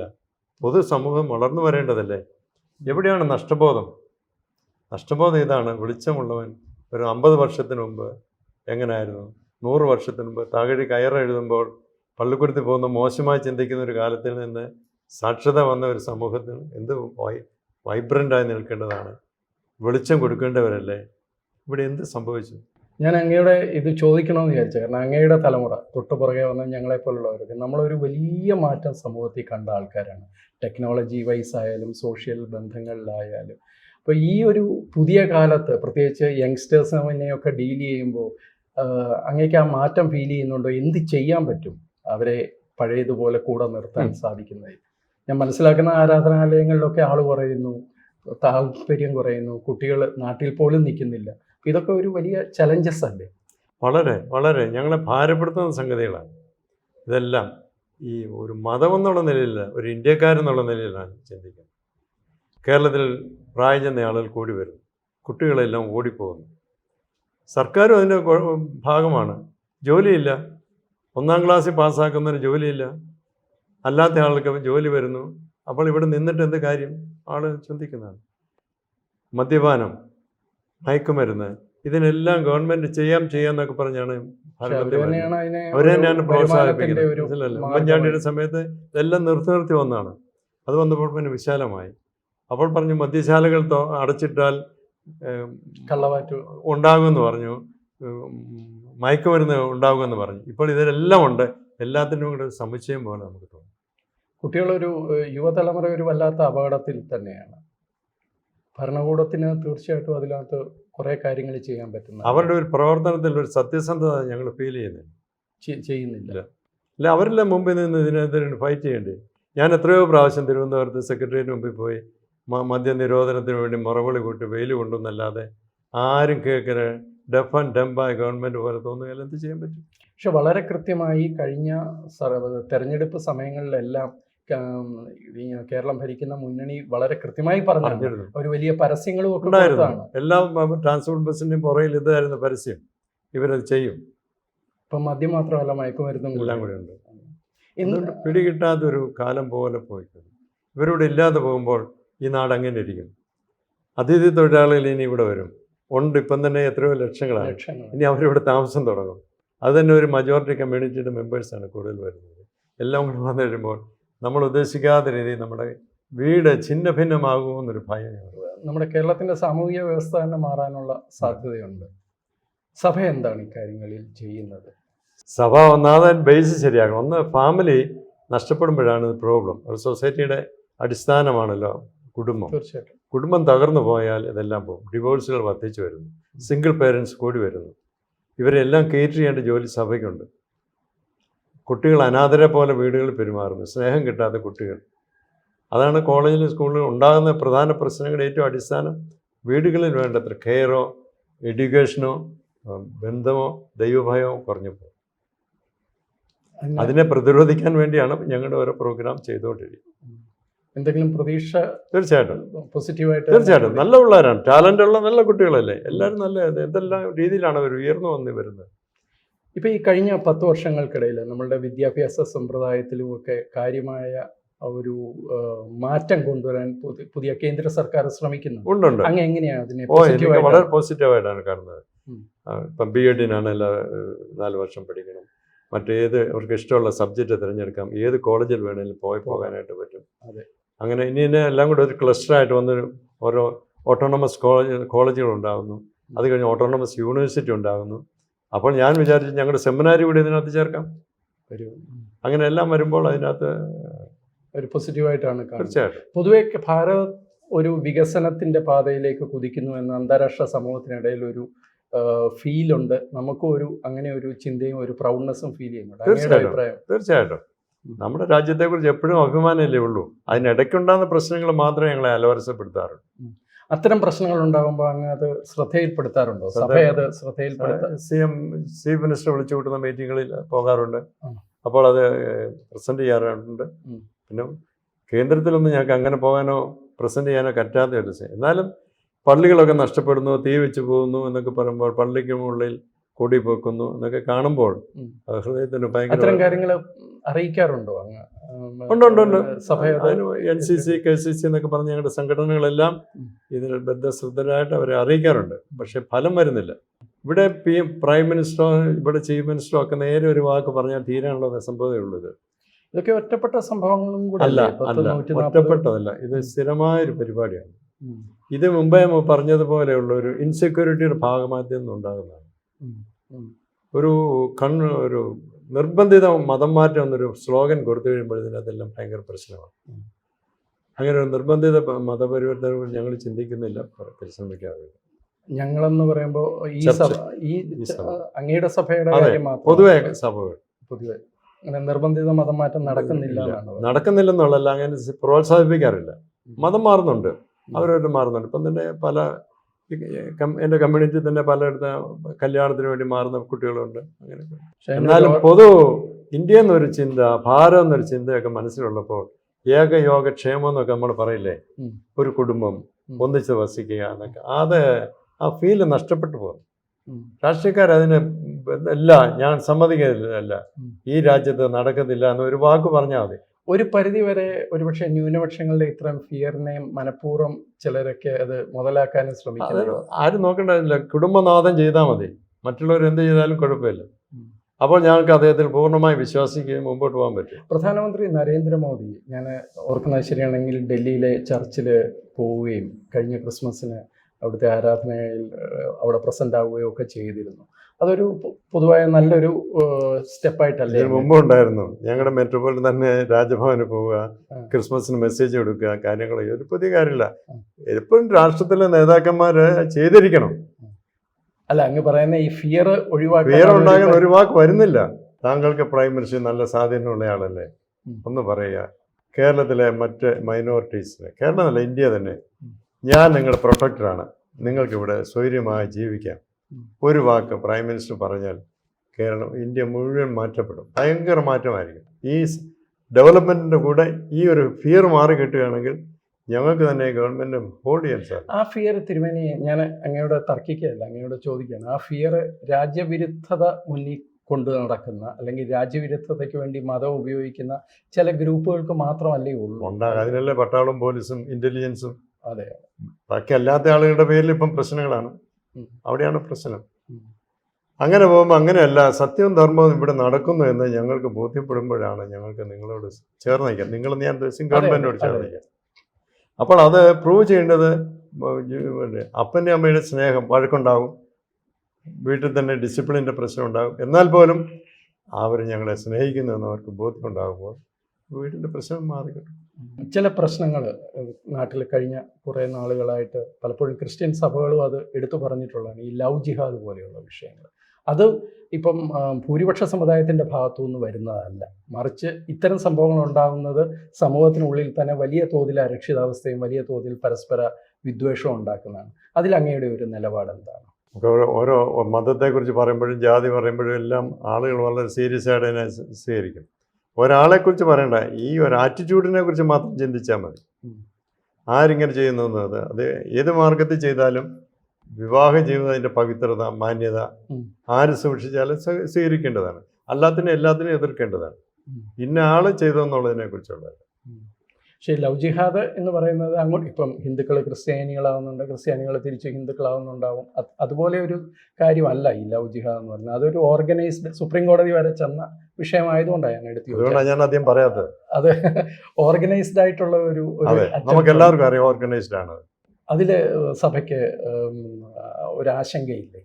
പൊതു സമൂഹം വളർന്നു വരേണ്ടതല്ലേ? എവിടെയാണ് നഷ്ടബോധം? നഷ്ടബോധം ഇതാണ് വെളിച്ചമുള്ളവൻ ഒരു അമ്പത് വർഷത്തിന് മുമ്പ് എങ്ങനെയായിരുന്നു നൂറ് വർഷത്തിന് മുമ്പ് തകഴി കയറെഴുതുമ്പോൾ പള്ളിക്കുരുത്തി പോകുന്ന മോശമായി ചിന്തിക്കുന്ന ഒരു കാലത്തിൽ നിന്ന് സാക്ഷരത വന്ന ഒരു സമൂഹത്തിന് എന്ത് വൈ വൈബ്രന്റായി നിൽക്കേണ്ടതാണ്? വെളിച്ചം കൊടുക്കേണ്ടവരല്ലേ? ഇവിടെ എന്ത് സംഭവിച്ചു? ഞാൻ അങ്ങയുടെ ഇത് ചോദിക്കണമെന്ന് വിചാരിച്ചു. കാരണം അങ്ങയുടെ തലമുറ തൊട്ടു പുറകെ വന്ന ഞങ്ങളെപ്പോലുള്ളവർക്ക് നമ്മളൊരു വലിയ മാറ്റം സമൂഹത്തിൽ കണ്ട ആൾക്കാരാണ്. ടെക്നോളജി വൈസ് ആയാലും സോഷ്യൽ ബന്ധങ്ങളിലായാലും. അപ്പോൾ ഈ ഒരു പുതിയ കാലത്ത് പ്രത്യേകിച്ച് യങ്സ്റ്റേഴ്സിനെയൊക്കെ ഡീൽ ചെയ്യുമ്പോൾ അങ്ങേക്ക് ആ മാറ്റം ഫീൽ ചെയ്യുന്നുണ്ടോ? എന്ത് ചെയ്യാൻ പറ്റും? അവരെ പഴയതുപോലെ കൂടെ നിർത്താൻ സാധിക്കുന്നതായി. ഞാൻ മനസ്സിലാക്കുന്ന ആരാധനാലയങ്ങളിലൊക്കെ ആൾ കുറയുന്നു താല്പര്യം കുറയുന്നു കുട്ടികൾ നാട്ടിൽ പോലും നിൽക്കുന്നില്ല. ഇതൊക്കെ ഒരു വലിയ ചലഞ്ചസ് അല്ലേ? വളരെ വളരെ. ഞങ്ങളെ ഭാരപ്പെടുത്തുന്ന സംഗതികളാണ്. ഇതെല്ലാം ഈ ഒരു മതം എന്നുള്ള നിലയില്ല ഒരു ഇന്ത്യക്കാരെന്നുള്ള നിലയിലാണ് ചിന്തിക്കുന്നത്. കേരളത്തിൽ പ്രായം ചെന്ന ആളുകൾ കൂടി വരുന്നു. കുട്ടികളെല്ലാം ഓടിപ്പോകുന്നു. സർക്കാരും അതിന്റെ ഭാഗമാണ്. ജോലിയില്ല. ഒന്നാം ക്ലാസ്സിൽ പാസ്സാക്കുന്നതിന് ജോലിയില്ല. അല്ലാത്ത ആൾക്ക് ജോലി വരുന്നു. അപ്പോൾ ഇവിടെ നിന്നിട്ട് എന്ത് കാര്യം? ആൾ ചിന്തിക്കുന്നതാണ്. മദ്യപാനം മയക്കുമരുന്ന് ഇതിനെല്ലാം ഗവൺമെന്റ് ചെയ്യാം ചെയ്യാന്നൊക്കെ പറഞ്ഞാണ് അവരെ തന്നെയാണ് അവർ പ്രോത്സാഹിപ്പിക്കുന്നത്. മനസ്സിലല്ലോ ഉമ്മൻചാണ്ടിയുടെ സമയത്ത് ഇതെല്ലാം നിർത്തി നിർത്തി വന്നാണ് അത് വന്നപ്പോൾ പിന്നെ വിശാലമായി. അപ്പോൾ പറഞ്ഞു മദ്യശാലകൾ അടച്ചിട്ടാൽ കള്ളവാറ്റ്. ഉണ്ടാകുമെന്ന് പറഞ്ഞു. മയക്കുമരുന്ന് ഉണ്ടാകുമെന്ന് പറഞ്ഞു. ഇപ്പോൾ ഇതിലെല്ലാം ഉണ്ട്. എല്ലാത്തിനും കൂടെ ഒരു സമുച്ചയം പോലെ നമുക്ക് തോന്നും. കുട്ടികളൊരു യുവതലമുറ ഒരു വല്ലാത്ത അപകടത്തിൽ തന്നെയാണ്. ഭരണകൂടത്തിന് തീർച്ചയായിട്ടും അതിനകത്ത് കുറെ കാര്യങ്ങൾ ചെയ്യാൻ പറ്റുന്നു അവരുടെ ഒരു പ്രവർത്തനത്തിൽ ഒരു സത്യസന്ധത ഞങ്ങൾ ഫീൽ ചെയ്യുന്നില്ല. ചെയ്യുന്നില്ല. അല്ല അവരെല്ലാം മുമ്പിൽ നിന്ന് ഇതിനെതിരെ ഫൈറ്റ് ചെയ്യേണ്ടി ഞാൻ എത്രയോ പ്രാവശ്യം തിരുവനന്തപുരത്ത് സെക്രട്ടേറിയറ്റ് മുമ്പിൽ പോയി മദ്യനിരോധനത്തിന് വേണ്ടി മറവിളി കൂട്ടി വെയിൽ കൊണ്ടുവന്നല്ലാതെ ആരും കേൾക്കുന്ന ഡെഫ് ആൻഡ് ഡെമ്പായ ഗവൺമെന്റ് പോലെ തോന്നുകയാൽ എന്ത് ചെയ്യാൻ പറ്റും? പക്ഷെ വളരെ കൃത്യമായി കഴിഞ്ഞ തെരഞ്ഞെടുപ്പ് സമയങ്ങളിലെല്ലാം കേരളം ഭരിക്കുന്ന മുന്നണി വളരെ കൃത്യമായി പറഞ്ഞു പറഞ്ഞിരുന്നു. ഒരു വലിയ പരസ്യങ്ങളും ഒക്കെ ഉണ്ടായിരുന്നു. എല്ലാം ട്രാൻസ്പോർട്ട് ബസ്സിന്റെയും പുറകിൽ ഇതായിരുന്നു പരസ്യം. ഇവരത് ചെയ്യും. ഇപ്പം മദ്യം മാത്രമല്ല മയക്കുമരുന്നും. എല്ലാം കൂടെ ഉണ്ട്. എന്തുകൊണ്ട് പിടികിട്ടാത്തൊരു കാലം പോലെ പോയി ഇവരോട് ഇല്ലാതെ പോകുമ്പോൾ ഈ നാട് അങ്ങനെ ഇരിക്കും അതിഥി തൊഴിലാളികൾ ഇനി ഇവിടെ വരും. ഉണ്ട്. ഇപ്പം തന്നെ എത്രയോ ലക്ഷങ്ങളാണ്. ഇനി അവരിവിടെ താമസം തുടങ്ങും. അത് തന്നെ ഒരു മജോറിറ്റി കമ്മ്യൂണിറ്റിയുടെ മെമ്പേഴ്സാണ് കൂടുതൽ വരുന്നത്. എല്ലാം കൂടെ വന്നു കഴിയുമ്പോൾ നമ്മൾ ഉദ്ദേശിക്കാത്ത രീതിയിൽ നമ്മുടെ വീട് ഛിന്ന ഭിന്നമാകുമെന്നൊരു ഭയം. നമ്മുടെ കേരളത്തിന്റെ സാമൂഹിക വ്യവസ്ഥ തന്നെ മാറാനുള്ള സാധ്യതയുണ്ട്. സഭ എന്താണ് ഇക്കാര്യങ്ങളിൽ ചെയ്യുന്നത്? സഭ ഒന്നാമത് ബേസ് ശരിയാക്കണം. ഒന്ന് ഫാമിലി നഷ്ടപ്പെടുമ്പോഴാണ് പ്രോബ്ലം ഒരു സൊസൈറ്റിയുടെ അടിസ്ഥാനമാണല്ലോ. കുടുംബം. തീർച്ചയായിട്ടും. കുടുംബം തകർന്നു പോയാൽ ഇതെല്ലാം പോകും. ഡിവോഴ്സുകൾ വർദ്ധിച്ചു വരുന്നു. സിംഗിൾ പേരൻസ് കൂടി വരുന്നു. ഇവരെല്ലാം കേറ്റർ ചെയ്യേണ്ട ജോലി സഭയ്ക്കുണ്ട്. കുട്ടികൾ അനാഥരെ പോലെ വീടുകളിൽ പെരുമാറുന്നു. സ്നേഹം കിട്ടാത്ത കുട്ടികൾ. അതാണ് കോളേജിലും സ്കൂളിലും ഉണ്ടാകുന്ന പ്രധാന പ്രശ്നങ്ങളുടെ ഏറ്റവും അടിസ്ഥാനം. വീടുകളിൽ വേണ്ടത്ര കെയറോ എഡ്യൂക്കേഷനോ ബന്ധമോ ദൈവഭയമോ കുറഞ്ഞു പോകും. അതിനെ പ്രതിരോധിക്കാൻ വേണ്ടിയാണ് ഞങ്ങളുടെ ഓരോ പ്രോഗ്രാം ചെയ്തുകൊണ്ടിരിക്കുന്നത്. എന്തെങ്കിലും പ്രതീക്ഷ തീർച്ചയായിട്ടും. പോസിറ്റീവായിട്ട് തീർച്ചയായിട്ടും. നല്ല പിള്ളേരാണ്. ടാലന്റ് ഉള്ള നല്ല കുട്ടികളല്ലേ? എല്ലാവരും നല്ല എന്തെല്ലാം രീതിയിലാണ് അവർ ഉയർന്നു വന്നി വരുന്നത്? ഇപ്പൊ ഈ കഴിഞ്ഞ പത്ത് വർഷങ്ങൾക്കിടയിൽ നമ്മളുടെ വിദ്യാഭ്യാസ സമ്പ്രദായത്തിലും ഒക്കെ കാര്യമായ ഒരു മാറ്റം കൊണ്ടുവരാൻ പുതിയ കേന്ദ്ര സർക്കാർ ശ്രമിക്കുന്നു. ഉണ്ടുണ്ട് അങ്ങ് എങ്ങനെയാണ് അതിനെ വളരെ പോസിറ്റീവായിട്ടാണ് കാണുന്നത്. ഇപ്പം ബി എഡിനാണ് എല്ലാ നാല് വർഷം പഠിക്കണം. മറ്റേത് അവർക്ക് ഇഷ്ടമുള്ള സബ്ജക്റ്റ് തിരഞ്ഞെടുക്കാം. ഏത് കോളേജിൽ വേണമെങ്കിലും പോയി പോകാനായിട്ട് പറ്റും. അങ്ങനെ ഇനി ഇനി എല്ലാം കൂടെ ഒരു ക്ലസ്റ്ററായിട്ട് വന്നൊരു ഓരോ ഓട്ടോണമസ് കോളേജ് കോളേജുകൾ ഉണ്ടാകുന്നു അത് കഴിഞ്ഞ് ഓട്ടോണമസ് യൂണിവേഴ്സിറ്റി ഉണ്ടാകുന്നു അപ്പോൾ ഞാൻ വിചാരിച്ചു ഞങ്ങളുടെ സെമിനാരി കൂടി ഇതിനകത്ത് ചേർക്കാം. അങ്ങനെ എല്ലാം വരുമ്പോൾ അതിനകത്ത് ഒരു പോസിറ്റീവായിട്ടാണ് തീർച്ചയായിട്ടും. പൊതുവെ ഭാരത് ഒരു വികസനത്തിന്റെ പാതയിലേക്ക് കുതിക്കുന്നു എന്ന അന്താരാഷ്ട്ര സമൂഹത്തിനിടയിൽ ഒരു ഫീലുണ്ട് നമുക്കും ഒരു അങ്ങനെ ഒരു ചിന്തയും ഒരു പ്രൗഡ്നെസ്സും ഫീൽ ചെയ്യുന്നുണ്ട്. തീർച്ചയായിട്ടും. അഭിപ്രായം? തീർച്ചയായിട്ടും. നമ്മുടെ രാജ്യത്തെക്കുറിച്ച് എപ്പോഴും അഭിമാനമല്ലേ ഉള്ളൂ? അതിനിടയ്ക്കുണ്ടാകുന്ന പ്രശ്നങ്ങൾ മാത്രമേ ഞങ്ങളെ അലവരസപ്പെടുത്താറുള്ളൂ. അത്തരം പ്രശ്നങ്ങൾ ഉണ്ടാകുമ്പോൾ അങ്ങ് അത് ശ്രദ്ധയിൽപ്പെടുത്താറുണ്ടോ? അത് ശ്രദ്ധയിൽപ്പെടുത്താൻ സി എം ചീഫ് മിനിസ്റ്റർ വിളിച്ചു കൂട്ടുന്ന മീറ്റിങ്ങുകളിൽ പോകാറുണ്ട്. അപ്പോൾ അത് പ്രസന്റ് ചെയ്യാറുണ്ട്. പിന്നെ കേന്ദ്രത്തിലൊന്നും ഞങ്ങൾക്ക് അങ്ങനെ പോകാനോ പ്രസന്റ് ചെയ്യാനോ പറ്റാത്ത ഒരു എന്നാലും പള്ളികളൊക്കെ നഷ്ടപ്പെടുന്നു തീ വെച്ച് പോകുന്നു എന്നൊക്കെ പറയുമ്പോൾ പള്ളിക്ക് മുകളിൽ കൊടി പൊക്കുന്നു എന്നൊക്കെ കാണുമ്പോൾ ഹൃദയത്തിന് ഭയങ്കര കാര്യങ്ങൾ അറിയിക്കാറുണ്ടോ ഉണ്ട് ഉണ്ട് ഉണ്ട്. N C C K C C എന്നൊക്കെ പറഞ്ഞ ഞങ്ങളുടെ സംഘടനകളെല്ലാം. ഇതിൽ ബദ്ധശ്രദ്ധരായിട്ട് അവരെ അറിയിക്കാറുണ്ട്. പക്ഷെ ഫലം വരുന്നില്ല. ഇവിടെ പി പ്രൈം മിനിസ്റ്ററോ ഇവിടെ ചീഫ് മിനിസ്റ്ററോ ഒക്കെ നേരെ ഒരു വാക്ക് പറഞ്ഞാൽ തീരാനുള്ള സംഭവമേ ഉള്ളൂ ഇത്. ഇതൊക്കെ ഒറ്റപ്പെട്ട സംഭവങ്ങളും കൂടെ അല്ല അല്ല? ഒറ്റപ്പെട്ടതല്ല. ഇത് സ്ഥിരമായൊരു പരിപാടിയാണ്. ഇത് മുമ്പേ പറഞ്ഞതുപോലെയുള്ള ഒരു ഇൻസെക്യൂരിറ്റിയുടെ ഭാഗമാദ്യം നിന്നുണ്ടാകുന്നതാണ് ഉം, ഉം. ഒരു കണ്ണ് ഒരു നിർബന്ധിത മതം മാറ്റം എന്നൊരു സ്ലോഗൻ കൊടുത്തു കഴിയുമ്പോൾ ഇതിനകത്തെല്ലാം ഭയങ്കര പ്രശ്നമാണ്. അങ്ങനെ ഒരു നിർബന്ധിത മതപരിവർത്തനം ഞങ്ങൾ ചിന്തിക്കുന്നില്ല. പരിശ്രമിക്കാറില്ല ഞങ്ങളെന്ന് പറയുമ്പോൾ ഈ സഭ ഈ അങ്ങയുടെ സഭയുടെ കാര്യം മാത്രം. പൊതുവെ സഭകൾ. പൊതുവെ. അങ്ങനെ നിർബന്ധിത മതം മാറ്റം നടക്കുന്നില്ല നടക്കുന്നില്ലെന്നുള്ളല്ല അങ്ങനെ പ്രോത്സാഹിപ്പിക്കാറില്ല. മതം മാറുന്നുണ്ട്. അവരവർ മാറുന്നുണ്ട്. ഇപ്പം തന്നെ പല എന്റെ കമ്മ്യൂണിറ്റി തന്നെ പലയിടത്ത് കല്യാണത്തിന് വേണ്ടി മാറുന്ന കുട്ടികളുണ്ട്. അങ്ങനെ എന്നാലും പൊതു ഇന്ത്യ എന്നൊരു ചിന്ത ഭാരം എന്നൊരു ചിന്തയൊക്കെ മനസ്സിലുള്ളപ്പോൾ ഏക യോഗ ക്ഷേമം എന്നൊക്കെ നമ്മൾ പറയില്ലേ? ഒരു കുടുംബം. ഒന്നിച്ച് വസിക്കുക എന്നൊക്കെ. അത് ആ ഫീൽ നഷ്ടപ്പെട്ടു പോകും. രാഷ്ട്രീയക്കാർ അതിന് അല്ല ഞാൻ സമ്മതിക്കുന്നില്ല. ഈ രാജ്യത്ത് നടക്കുന്നില്ല എന്ന് ഒരു വാക്ക് പറഞ്ഞാൽ മതി. ഒരു പരിധി വരെ ഒരുപക്ഷെ ന്യൂനപക്ഷങ്ങളുടെ ഇത്തരം ഫിയറിനെയും മനഃപൂർവം ചിലരൊക്കെ അത് മുതലാക്കാനും ശ്രമിക്കുന്നത് ആരും നോക്കേണ്ടതില്ല. കുടുംബനാഥം ചെയ്താൽ മതി. മറ്റുള്ളവർ എന്ത് ചെയ്താലും കുഴപ്പമില്ല. അപ്പോൾ ഞങ്ങൾക്ക് അദ്ദേഹത്തിൽ പൂർണമായി വിശ്വസിക്കുകയും മുമ്പോട്ട് പോകാൻ പറ്റും. പ്രധാനമന്ത്രി നരേന്ദ്രമോദി ഞാൻ ഓർക്കുന്നത് ശരിയാണെങ്കിൽ ഡൽഹിയിലെ ചർച്ചിൽ പോവുകയും കഴിഞ്ഞ ക്രിസ്മസിന് അവിടുത്തെ ആരാധനയിൽ അവിടെ പ്രസന്റ് ആവുകയും ഒക്കെ ചെയ്തിരുന്നു. അതൊരു പൊതുവായ നല്ലൊരു സ്റ്റെപ്പായിട്ടല്ലേ? മുമ്പ് ഉണ്ടായിരുന്നു. ഞങ്ങളുടെ മെട്രോപോളിൽ തന്നെ രാജ്ഭവന് പോവുക. ക്രിസ്മസിന് മെസ്സേജ് കൊടുക്കുക കാര്യങ്ങൾ ഒരു പുതിയ കാര്യമില്ല. എപ്പോഴും രാഷ്ട്രത്തിലെ നേതാക്കന്മാർ ചെയ്തിരിക്കണം. അല്ല അങ്ങ് പറയുന്ന ഈ ഫിയർ ഒഴിവാക്കി ഫിയർ ഉണ്ടാകാൻ ഒരു വാക്ക് വരുന്നില്ല. താങ്കൾക്ക് പ്രൈം മിനിസ്റ്റർ നല്ല സ്വാധീനമുള്ള ആളല്ലേ. ഒന്ന് പറയുക. കേരളത്തിലെ മറ്റ് മൈനോറിറ്റീസിന് കേരളമല്ല ഇന്ത്യ തന്നെ. ഞാൻ നിങ്ങളുടെ പ്രൊട്ടക്ടറാണ്. നിങ്ങൾക്കിവിടെ സ്വൈര്യമായി ജീവിക്കാം. ഒരു വാക്ക് പ്രൈം മിനിസ്റ്റർ പറഞ്ഞാൽ കേരളം ഇന്ത്യ മുഴുവൻ മാറ്റപ്പെടും. ഭയങ്കര മാറ്റമായിരിക്കും. ഈ ഡെവലപ്മെന്റിന്റെ കൂടെ ഈ ഒരു ഫിയർ മാറി കിട്ടുകയാണെങ്കിൽ ഞങ്ങൾക്ക് തന്നെ ഗവൺമെന്റ് ഹോൾഡ് ചെയ്യാൻ സാധിക്കും. ആ ഫിയർ തിരുമേനി ഞാൻ അങ്ങയോട് തർക്കിക്കുകയല്ല അങ്ങയോട് ചോദിക്കുകയാണ്. ആ ഫിയർ രാജ്യവിരുദ്ധത മുന്നിൽ കൊണ്ടു നടക്കുന്ന അല്ലെങ്കിൽ രാജ്യവിരുദ്ധതയ്ക്ക് വേണ്ടി മതം ഉപയോഗിക്കുന്ന ചില ഗ്രൂപ്പുകൾക്ക് മാത്രമല്ലേ ഉള്ളൂ. ഉണ്ടാകും. അതിനല്ലേ പട്ടാളവും പോലീസും ഇന്റലിജൻസും അതെ. ബാക്കി അല്ലാത്ത ആളുകളുടെ പേരിൽ ഇപ്പം പ്രശ്നങ്ങളാണ്. അവിടെയാണ് പ്രശ്നം. അങ്ങനെ പോകുമ്പോൾ അങ്ങനെയല്ല സത്യവും ധർമ്മവും ഇവിടെ നടക്കുന്നു എന്ന് ഞങ്ങൾക്ക് ബോധ്യപ്പെടുമ്പോഴാണ് ഞങ്ങൾക്ക് നിങ്ങളോട് ചേർന്ന് നിൽക്കാം നിങ്ങൾ ഞാൻ ദിവസം ഗവൺമെന്റോട് ചേർന്ന് നിൽക്കാം അപ്പോൾ അത് പ്രൂവ് ചെയ്യേണ്ടത് അപ്പന്റെ അമ്മയുടെ സ്നേഹം വഴക്കുണ്ടാകും വീട്ടിൽ തന്നെ ഡിസിപ്ലിന്റെ പ്രശ്നം ഉണ്ടാകും എന്നാൽ പോലും അവർ ഞങ്ങളെ സ്നേഹിക്കുന്നു എന്ന് അവർക്ക് ബോധ്യമുണ്ടാകുമ്പോൾ വീടിന്റെ പ്രശ്നം മാറിക്കിട്ടും. ചില പ്രശ്നങ്ങൾ നാട്ടിൽ കഴിഞ്ഞ കുറേ നാളുകളായിട്ട് പലപ്പോഴും ക്രിസ്ത്യൻ സഭകളും അത് എടുത്തു പറഞ്ഞിട്ടുള്ളതാണ് ഈ ലവ് ജിഹാദ് പോലെയുള്ള വിഷയങ്ങൾ. അത് ഇപ്പം ഭൂരിപക്ഷ സമുദായത്തിന്റെ ഭാഗത്തു നിന്ന് വരുന്നതല്ല. മറിച്ച് ഇത്തരം സംഭവങ്ങൾ ഉണ്ടാകുന്നത് സമൂഹത്തിനുള്ളിൽ തന്നെ വലിയ തോതിൽ അരക്ഷിതാവസ്ഥയും വലിയ തോതിൽ പരസ്പര വിദ്വേഷവും ഉണ്ടാക്കുന്നതാണ്. അതിൽ അങ്ങയുടെ ഒരു നിലപാട് എന്താണ്? ഓരോ മതത്തെക്കുറിച്ച് പറയുമ്പോഴും ജാതി പറയുമ്പോഴും എല്ലാം ആളുകൾ വളരെ സീരിയസ് ആയിട്ട് അതിനെ സ്വ- സ്വീകരിക്കും ഒരാളെക്കുറിച്ച് പറയണ്ട ഈ ഒരു ആറ്റിറ്റ്യൂഡിനെ കുറിച്ച് മാത്രം ചിന്തിച്ചാൽ മതി. ആരിങ്ങനെ ചെയ്യുന്നു അത് അത് ഏത് മാർഗത്തിൽ ചെയ്താലും വിവാഹ ജീവിതത്തിന്റെ പവിത്രത മാന്യത. ആര് സൂക്ഷിച്ചാലും സ്വ- സ്വീകരിക്കേണ്ടതാണ് അല്ലാത്തിനും എല്ലാത്തിനും എതിർക്കേണ്ടതാണ്. ഇന്ന ആൾ ചെയ്തെന്നുള്ളതിനെ കുറിച്ചുള്ള പക്ഷേ ലവ് ജിഹാദ് എന്ന് പറയുന്നത് അങ്ങോട്ട് ഇപ്പം ഹിന്ദുക്കൾ ക്രിസ്ത്യാനികളാവുന്നുണ്ട് ക്രിസ്ത്യാനികൾ തിരിച്ച് ഹിന്ദുക്കളാവുന്നുണ്ടാവും. അത് അതുപോലെ ഒരു കാര്യമല്ല ഈ ലവ് ജിഹാദ് എന്ന് പറഞ്ഞാൽ അതൊരു ഓർഗനൈസ്ഡ് സുപ്രീം കോടതി വരെ ചെന്ന വിഷയമായതുകൊണ്ടാണ് ഞാൻ എടുത്തു. ഞാൻ ആദ്യം പറയാത്തത്. അത് ഓർഗനൈസ്ഡ് ആയിട്ടുള്ള ഒരു നമുക്ക് എല്ലാവർക്കും അറിയാം ഓർഗനൈസ്ഡ് ആണ്. അതിൽ സഭയ്ക്ക് ഒരാശങ്കയില്ലേ ഒരു ആശങ്കയില്ലേ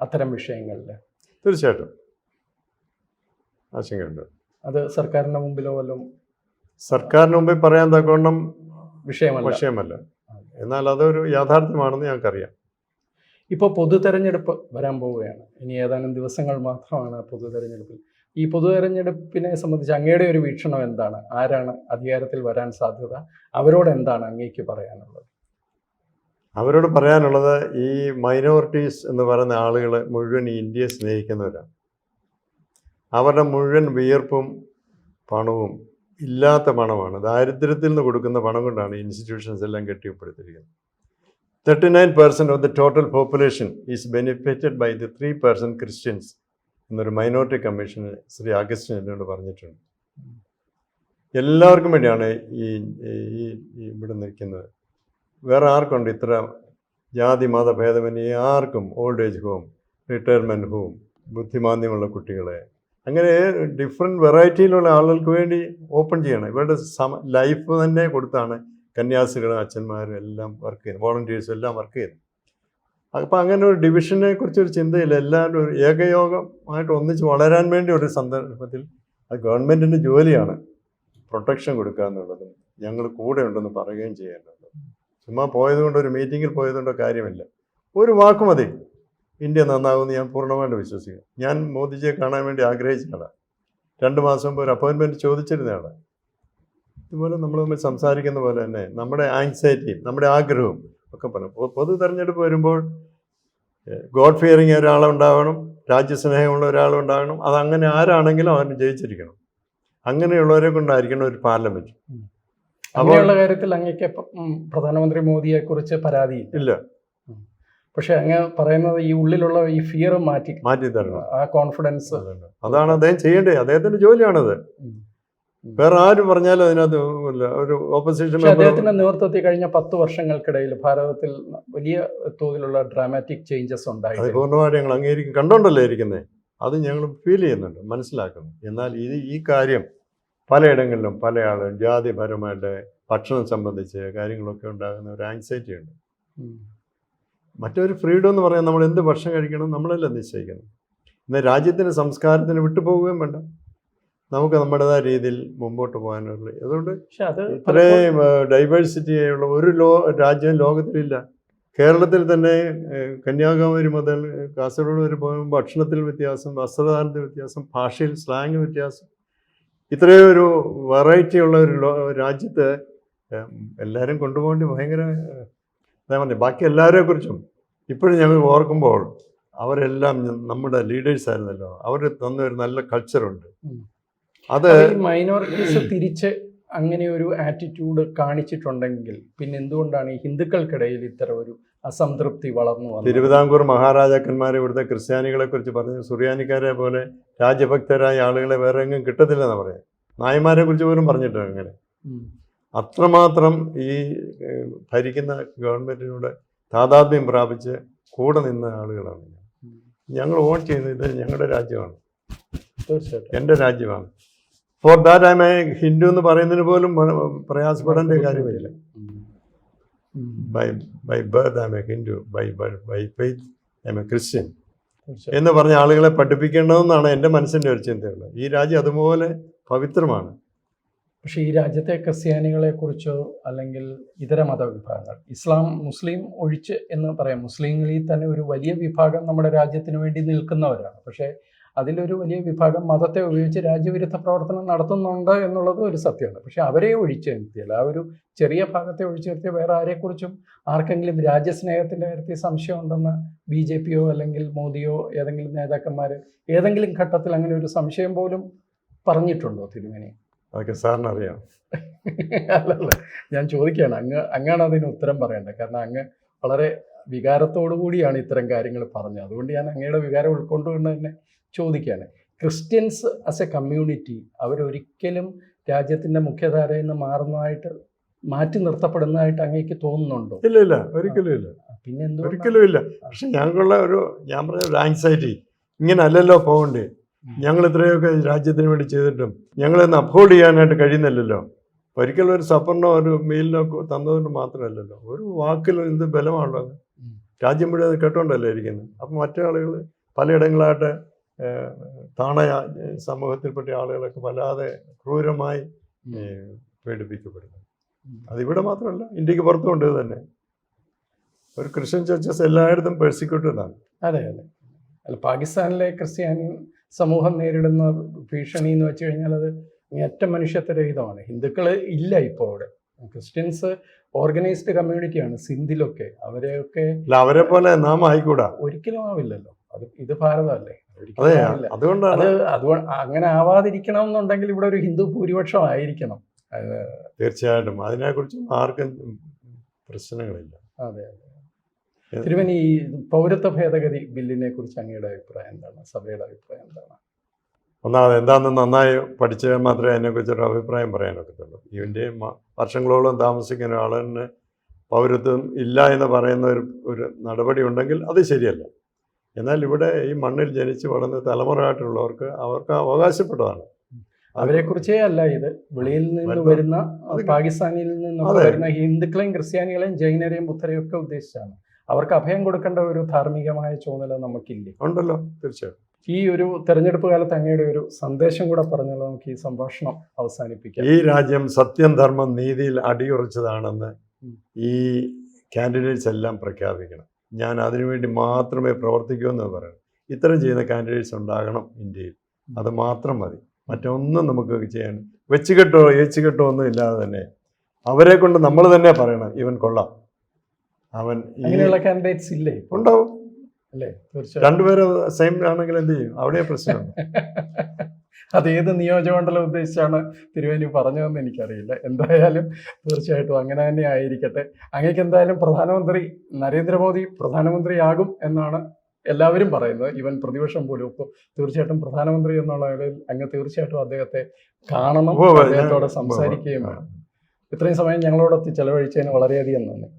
അത്തരം വിഷയങ്ങളിൽ തീർച്ചയായിട്ടും. ആശങ്കയുണ്ട്. അത് സർക്കാരിന്റെ മുമ്പിലോ വല്ലതും സർക്കാരിന് മുമ്പിൽ പറയാൻ തക്കവണ്ണം വിഷയമല്ല. വിഷയമല്ല. എന്നാൽ അതൊരു യാഥാർത്ഥ്യമാണെന്ന് ഞങ്ങൾക്കറിയാം. ഇപ്പോൾ പൊതു തെരഞ്ഞെടുപ്പ് വരാൻ പോവുകയാണ്. ഇനി ഏതാനും ദിവസങ്ങൾ മാത്രമാണ് പൊതു തെരഞ്ഞെടുപ്പിൽ ഈ പൊതു തെരഞ്ഞെടുപ്പിനെ സംബന്ധിച്ച് അങ്ങയുടെ ഒരു വീക്ഷണം എന്താണ്? ആരാണ് അധികാരത്തിൽ വരാൻ സാധ്യത? അവരോട് എന്താണ് അങ്ങേക്ക് പറയാനുള്ളത്? അവരോട് പറയാനുള്ളത് ഈ മൈനോറിറ്റീസ് എന്ന് പറയുന്ന ആളുകൾ മുഴുവൻ ഈ ഇന്ത്യയെ സ്നേഹിക്കുന്നവരാണ്. അവരുടെ മുഴുവൻ വിയർപ്പും പണവും ഇല്ലാത്ത പണമാണ്. ദാരിദ്ര്യത്തിൽ നിന്ന് കൊടുക്കുന്ന പണം കൊണ്ടാണ് ഇൻസ്റ്റിറ്റ്യൂഷൻസ് എല്ലാം കെട്ടിപ്പടുത്തിരിക്കുന്നത്. Thirty nine percent of the total population is benefited by the three percent Christians എന്നൊരു മൈനോറിറ്റി കമ്മീഷൻ ശ്രീ അഗസ്റ്റിൻ എന്നോട് പറഞ്ഞിട്ടുണ്ട്. എല്ലാവർക്കും വേണ്ടിയാണ് ഈ ഈ- ഇവിടെ നിൽക്കുന്നത്. വേറെ ആർക്കുണ്ട് ഇത്ര ജാതി മതഭേദമന്യേ ആർക്കും old age home retirement home ബുദ്ധിമാന്ദ്യമുള്ള കുട്ടികളെ അങ്ങനെ ഡിഫറെന്റ് വെറൈറ്റിയിലുള്ള ആളുകൾക്ക് വേണ്ടി ഓപ്പൺ ചെയ്യണം. ഇവരുടെ സമ ലൈഫ് തന്നെ കൊടുത്താണ് കന്യാസികളും അച്ഛന്മാരും എല്ലാം വർക്ക് ചെയ്യുന്നത്. വോളണ്ടിയേഴ്സും എല്ലാം വർക്ക് ചെയ്യുന്നത്. അപ്പം അങ്ങനെ ഒരു ഡിവിഷനെ കുറിച്ചൊരു ചിന്തയില്ല. എല്ലാവരും ഒരു ഏകയോഗമായിട്ട് ഒന്നിച്ച് വളരാൻ വേണ്ടി ഒരു സന്ദർഭത്തിൽ അത് ഗവൺമെന്റിന്റെ ജോലിയാണ് പ്രൊട്ടക്ഷൻ കൊടുക്കുക എന്നുള്ളതും. ഞങ്ങൾ കൂടെ ഉണ്ടെന്ന് പറയുകയും ചെയ്യേണ്ടത് ചുമ്മാ പോയതുകൊണ്ട് ഒരു മീറ്റിങ്ങിൽ പോയതുകൊണ്ടോ കാര്യമില്ല. ഒരു വാക്ക് മതി. ഇന്ത്യ നന്നാകുമെന്ന് ഞാൻ പൂർണമായിട്ട് വിശ്വസിക്കുന്നു. ഞാൻ മോദിജിയെ കാണാൻ വേണ്ടി ആഗ്രഹിച്ചതാണ്. രണ്ട് മാസം മുമ്പ് ഒരു അപ്പോയിൻമെന്റ് ചോദിച്ചിരുന്നതാണ്. ഇതുപോലെ നമ്മൾ തമ്മിൽ സംസാരിക്കുന്ന പോലെ തന്നെ നമ്മുടെ ആങ്സൈറ്റിയും നമ്മുടെ ആഗ്രഹവും ഒക്കെ പറഞ്ഞു. പൊതു തെരഞ്ഞെടുപ്പ് വരുമ്പോൾ ഗോഡ് ഫിയറിങ് ഒരാളുണ്ടാവണം രാജ്യസ്നേഹമുള്ള ഒരാളുണ്ടാകണം അതങ്ങനെ ആരാണെങ്കിലും അവന് ജയിച്ചിരിക്കണം. അങ്ങനെയുള്ളവരെ കൊണ്ടായിരിക്കണം ഒരു പാർലമെന്റ് അപ്പോൾ അങ്ങനെയുള്ള കാര്യത്തിൽ അങ്ങേക്ക് പ്രധാനമന്ത്രി മോദിയെ കുറിച്ച് പരാതി ഇല്ല. പക്ഷെ അങ്ങ് പറയുന്നത് ഈ ഉള്ളിലുള്ള ഈ ഫിയർ മാറ്റി മാറ്റി തരണം ആ കോൺഫിഡൻസ് അതാണ്. അദ്ദേഹം ചെയ്യേണ്ടത്. അദ്ദേഹത്തിന്റെ ജോലിയാണത്. വേറെ ആരും പറഞ്ഞാലും അതിനകത്ത് ഒരു ഓപ്പോസിഷൻ അദ്ദേഹത്തിന്റെ നേതൃത്വത്തിൽ കഴിഞ്ഞ പത്ത് വർഷങ്ങൾക്കിടയിൽ ഭാരതത്തിൽ വലിയ തോതിലുള്ള ഡ്രാമാറ്റിക് ചേഞ്ചസ് അത് ഉണ്ടായി പൂർണമായിട്ട് ഞങ്ങൾ അംഗീകരിക്കും. കണ്ടോണ്ടല്ലേ ഇരിക്കുന്നത് അത് ഞങ്ങൾ ഫീൽ ചെയ്യുന്നുണ്ട്. മനസ്സിലാക്കുന്നു. എന്നാൽ ഇത് ഈ കാര്യം പലയിടങ്ങളിലും പല ആളും ജാതിപരമായിട്ട് ഭക്ഷണം സംബന്ധിച്ച് കാര്യങ്ങളൊക്കെ ഉണ്ടാകുന്ന ഒരു ആങ്സൈറ്റി ഉണ്ട്. മറ്റൊരു ഫ്രീഡം എന്ന് പറയാൻ നമ്മൾ എന്ത് ഭക്ഷണം കഴിക്കണം നമ്മളല്ല നിശ്ചയിക്കണം. എന്നാൽ രാജ്യത്തിന്റെ സംസ്കാരത്തിന് വിട്ടുപോവുകയും വേണ്ട. നമുക്ക് നമ്മുടേതായ രീതിയിൽ മുമ്പോട്ട് പോകാനുള്ള. അതുകൊണ്ട് ഇത്രയും ഡൈവേഴ്സിറ്റി ഉള്ള ഒരു ലോ രാജ്യം ലോകത്തിലില്ല. കേരളത്തിൽ തന്നെ കന്യാകുമാരി മുതൽ കാസർഗോഡ് വരെ പോകുമ്പോൾ ഭക്ഷണത്തിൽ വ്യത്യാസം വസ്ത്രധാരണത്തിൽ വ്യത്യാസം ഭാഷയിൽ സ്ലാങ് വ്യത്യാസം. ഇത്രയും ഒരു വെറൈറ്റി ഉള്ള ഒരു രാജ്യത്ത് എല്ലാവരും കൊണ്ടുപോകേണ്ടി ഭയങ്കര ഏഹ്, പറഞ്ഞു ബാക്കി എല്ലാവരെ കുറിച്ചും. ഇപ്പോഴും ഞങ്ങൾ ഓർക്കുമ്പോൾ അവരെല്ലാം നമ്മുടെ ലീഡേഴ്സ് ആയിരുന്നല്ലോ. അവർ തന്ന ഒരു നല്ല കൾച്ചറുണ്ട്. അത് മൈനോറിറ്റീസ് തിരിച്ച് അങ്ങനെ ഒരു ആറ്റിറ്റ്യൂഡ് കാണിച്ചിട്ടുണ്ടെങ്കിൽ പിന്നെ എന്തുകൊണ്ടാണ് ഈ ഹിന്ദുക്കൾക്കിടയിൽ ഇത്തരം ഒരു അസംതൃപ്തി വളർന്നു വന്നത്? തിരുവിതാംകൂർ മഹാരാജാക്കന്മാരെ ഇവിടുത്തെ ക്രിസ്ത്യാനികളെ കുറിച്ച് പറഞ്ഞു. സുറിയാനിക്കാരെ പോലെ രാജ്യഭക്തരായ ആളുകളെ വേറെ എങ്ങും കിട്ടത്തില്ലെന്ന് പറയാം. നായന്മാരെ കുറിച്ച് പോലും പറഞ്ഞിട്ടുണ്ട് അങ്ങനെ. അത്രമാത്രം ഈ ഭരിക്കുന്ന ഗവൺമെന്റിനോട് താതാത്മ്യം പ്രാപിച്ച് കൂടെ നിന്ന ആളുകളാണ് ഞാൻ. ഞങ്ങൾ വോട്ട് ചെയ്യുന്നത് ഇത് ഞങ്ങളുടെ രാജ്യമാണ്. തീർച്ചയായിട്ടും. എന്റെ രാജ്യമാണ്. For that I a Hindu എന്ന് പറയുന്നതിന് പോലും പ്രയാസപ്പെടേണ്ട കാര്യമില്ല. By by birth I a Hindu by by faith I my Christian എന്ന് പറഞ്ഞ ആളുകളെ പഠിപ്പിക്കേണ്ടതെന്നാണ് എന്റെ മനസ്സിന്റെ ഒരു ചിന്തയുള്ളത്. ഈ രാജ്യം അതുപോലെ പവിത്രമാണ്. പക്ഷേ ഈ രാജ്യത്തെ ക്രിസ്ത്യാനികളെ കുറിച്ചോ അല്ലെങ്കിൽ ഇതര മതവിഭാഗങ്ങൾ ഇസ്ലാം മുസ്ലിം ഒഴിച്ച് എന്ന് പറയാം. മുസ്ലിങ്ങളിൽ തന്നെ ഒരു വലിയ വിഭാഗം നമ്മുടെ രാജ്യത്തിന് വേണ്ടി നിൽക്കുന്നവരാണ്. പക്ഷേ അതിലൊരു വലിയ വിഭാഗം മതത്തെ ഉപയോഗിച്ച് രാജ്യവിരുദ്ധ പ്രവർത്തനം നടത്തുന്നുണ്ട് എന്നുള്ളത് ഒരു സത്യമാണ്. പക്ഷേ അവരെ ഒഴിച്ചു നിർത്തിയാൽ ആ ഒരു ചെറിയ ഭാഗത്തെ ഒഴിച്ചു നിർത്തിയ വേറെ ആരെക്കുറിച്ചും ആർക്കെങ്കിലും രാജ്യസ്നേഹത്തിന്റെ കാര്യത്തിൽ സംശയം ഉണ്ടെന്ന് ബി ജെ പിയോ അല്ലെങ്കിൽ മോദിയോ ഏതെങ്കിലും നേതാക്കന്മാർ ഏതെങ്കിലും ഘട്ടത്തിൽ അങ്ങനെ ഒരു സംശയം പോലും പറഞ്ഞിട്ടുണ്ടോ തിരുമേനി? അതൊക്കെ സാറിന് അറിയാം *laughs* അല്ലല്ല ഞാൻ ചോദിക്കുകയാണ് അങ്ങ് അങ്ങാണ് അതിന് ഉത്തരം പറയേണ്ടത്. കാരണം അങ്ങ് വളരെ വികാരത്തോടു കൂടിയാണ് ഇത്തരം കാര്യങ്ങൾ പറഞ്ഞത്. അതുകൊണ്ട് ഞാൻ അങ്ങയുടെ വികാരം ഉൾക്കൊണ്ടുകൊണ്ട് തന്നെ ചോദിക്കുകയാണ്. ക്രിസ്ത്യൻസ് ആസ് എ കമ്മ്യൂണിറ്റി അവരൊരിക്കലും രാജ്യത്തിന്റെ മുഖ്യധാരയിൽ നിന്ന് മാറുന്നതായിട്ട് മാറ്റി നിർത്തപ്പെടുന്നതായിട്ട് അങ്ങേക്ക് തോന്നുന്നുണ്ടോ? ഇല്ല ഇല്ല ഒരിക്കലും ഇല്ല. പിന്നെ ഒരിക്കലും ഇല്ല. പക്ഷെ ഞങ്ങൾക്കുള്ള ഒരു ഞാൻ പറഞ്ഞ ഒരു ആങ്സൈറ്റി ഇങ്ങനെ അല്ലല്ലോ പോകണ്ടേ. ഞങ്ങൾ ഇത്രയൊക്കെ രാജ്യത്തിന് വേണ്ടി ചെയ്തിട്ടും ഞങ്ങളെന്ന് അഫോർഡ് ചെയ്യാനായിട്ട് കഴിയുന്നില്ലല്ലോ. ഒരിക്കലും ഒരു സഫറിനോ ഒരു മെയിലിനോ തന്നതുകൊണ്ട് മാത്രമല്ലല്ലോ. ഒരു വാക്കിൽ എന്ത് ബലമാണുള്ളത് ഉം. രാജ്യം മുഴുവൻ കേട്ടോണ്ടല്ലേ ഇരിക്കുന്നത്? അപ്പം മറ്റു ആളുകൾ പലയിടങ്ങളായിട്ട് താണ സമൂഹത്തിൽപ്പെട്ട ആളുകളൊക്കെ വല്ലാതെ ക്രൂരമായി പീഡിപ്പിക്കപ്പെടുന്നു അതിവിടെ മാത്രമല്ല ഇന്ത്യയ്ക്ക് പുറത്തുമുണ്ട് തന്നെ. ഒരു ക്രിസ്ത്യൻ ചർച്ചസ് എല്ലായിടത്തും പെർസിക്യൂട്ടഡ് ആണ്. അതെ അതെ. അല്ല പാകിസ്ഥാനിലെ ക്രിസ്ത്യാനി സമൂഹം നേരിടുന്ന ഭീഷണി എന്ന് വെച്ച് കഴിഞ്ഞാൽ അത് ഏറ്റവും മനുഷ്യത്വരഹിതമാണ്. ഹിന്ദുക്കൾ ഇല്ല ഇപ്പോൾ അവിടെ. ക്രിസ്ത്യൻസ് ഓർഗനൈസ്ഡ് കമ്മ്യൂണിറ്റിയാണ് സിന്ധിലൊക്കെ. അവരെയൊക്കെ അവരെ പോലെ നാം ആയിക്കൂടാ? ഒരിക്കലും ആവില്ലല്ലോ. അത് ഇത് ഭാരതമല്ലേ? അതെ അതുകൊണ്ടാണ്. അത് അതുകൊണ്ട് അങ്ങനെ ആവാതിരിക്കണം എന്നുണ്ടെങ്കിൽ ഇവിടെ ഒരു ഹിന്ദു ഭൂരിപക്ഷം ആയിരിക്കണം. തീർച്ചയായിട്ടും. അതിനെക്കുറിച്ച് ആർക്കും പ്രശ്നങ്ങളില്ല. അതെ അതെ. തിരുവനി ഈ പൗരത്വ ഭേദഗതി ബില്ലിനെ കുറിച്ച് അങ്ങയുടെ അഭിപ്രായം എന്താണ്? സഭയുടെ അഭിപ്രായം എന്താണ്? ഒന്നാമത് എന്താണെന്ന് നന്നായി പഠിച്ചാൽ മാത്രമേ അതിനെക്കുറിച്ചൊരു അഭിപ്രായം പറയാൻ പറയാനൊക്കത്തുള്ളൂ. ഇവന്റെ വർഷങ്ങളോളം താമസിക്കുന്ന ആളിന് പൗരത്വം ഇല്ല എന്ന് പറയുന്ന ഒരു ഒരു നടപടി ഉണ്ടെങ്കിൽ അത് ശരിയല്ല. എന്നാൽ ഇവിടെ ഈ മണ്ണിൽ ജനിച്ച് വളർന്ന തലമുറയായിട്ടുള്ളവർക്ക് അവർക്ക് അവകാശപ്പെട്ടതാണ്. അവരെ കുറിച്ചേ അല്ല ഇത്. വെളിയിൽ നിന്ന് വരുന്ന- വരുന്ന പാകിസ്ഥാനിൽ നിന്നൊക്കെ വരുന്ന ഹിന്ദുക്കളെയും ക്രിസ്ത്യാനികളെയും ജൈനരെയും ബുദ്ധരെയും ഒക്കെ ഉദ്ദേശിച്ചാണ് അവർക്ക് അഭയം കൊടുക്കേണ്ട ഒരു ധാർമ്മികമായ ചുമതല നമുക്കില്ലേ? ഉണ്ടല്ലോ തീർച്ചയായിട്ടും. ഈ ഒരു തെരഞ്ഞെടുപ്പ് കാലത്ത് അങ്ങയുടെ ഒരു സന്ദേശം കൂടെ പറഞ്ഞാൽ നമുക്ക് ഈ സംഭാഷണം അവസാനിപ്പിക്കാം. ഈ രാജ്യം സത്യം ധർമ്മം നീതിയിൽ അടിയുറച്ചതാണെന്ന് ഈ കാൻഡിഡേറ്റ്സ് എല്ലാം പ്രഖ്യാപിക്കണം. ഞാൻ അതിനുവേണ്ടി മാത്രമേ പ്രവർത്തിക്കൂ എന്ന് പറയണം. ഇത്തരം ചെയ്യുന്ന കാൻഡിഡേറ്റ്സ് ഉണ്ടാകണം ഇന്ത്യയിൽ. അത് മാത്രം മതി. മറ്റൊന്നും നമുക്ക് ചെയ്യാൻ വെച്ചുകെട്ടോ ഏച്ചുകെട്ടോ ഒന്നും ഇല്ലാതെ തന്നെ. അവരെ കൊണ്ട് നമ്മൾ തന്നെ പറയണം ഇവൻ കൊള്ളാം. അവൻ ഈ അങ്ങനെയുള്ള കാൻഡിഡേറ്റ്സ് ഇല്ലേ? ഉണ്ടാവും. അല്ലേ? തീർച്ചയായും രണ്ടുപേരും സെയിം ആണെങ്കിൽ എന്ത് ചെയ്യും? അവിടെ പ്രശ്നം *laughs* അത് ഏത് നിയോജകമണ്ഡലം ഉദ്ദേശിച്ചാണ് തിരുവേനി പറഞ്ഞതെന്ന് എനിക്കറിയില്ല. എന്തായാലും തീർച്ചയായിട്ടും അങ്ങനെ തന്നെ ആയിരിക്കട്ടെ. അങ്ങേക്ക് എന്തായാലും പ്രധാനമന്ത്രി നരേന്ദ്രമോദി പ്രധാനമന്ത്രിയാകും എന്നാണ് എല്ലാവരും പറയുന്നത്. ഇവൻ പ്രതിപക്ഷം പോലും. ഇപ്പോൾ തീർച്ചയായിട്ടും പ്രധാനമന്ത്രി എന്നുള്ള നിലയിൽ അങ്ങ് തീർച്ചയായിട്ടും അദ്ദേഹത്തെ കാണണം അദ്ദേഹത്തോട്. സംസാരിക്കുകയും വേണം. ഇത്രയും സമയം ഞങ്ങളോടൊത്ത് ചെലവഴിച്ചതിന് വളരെയധികം നന്ദി.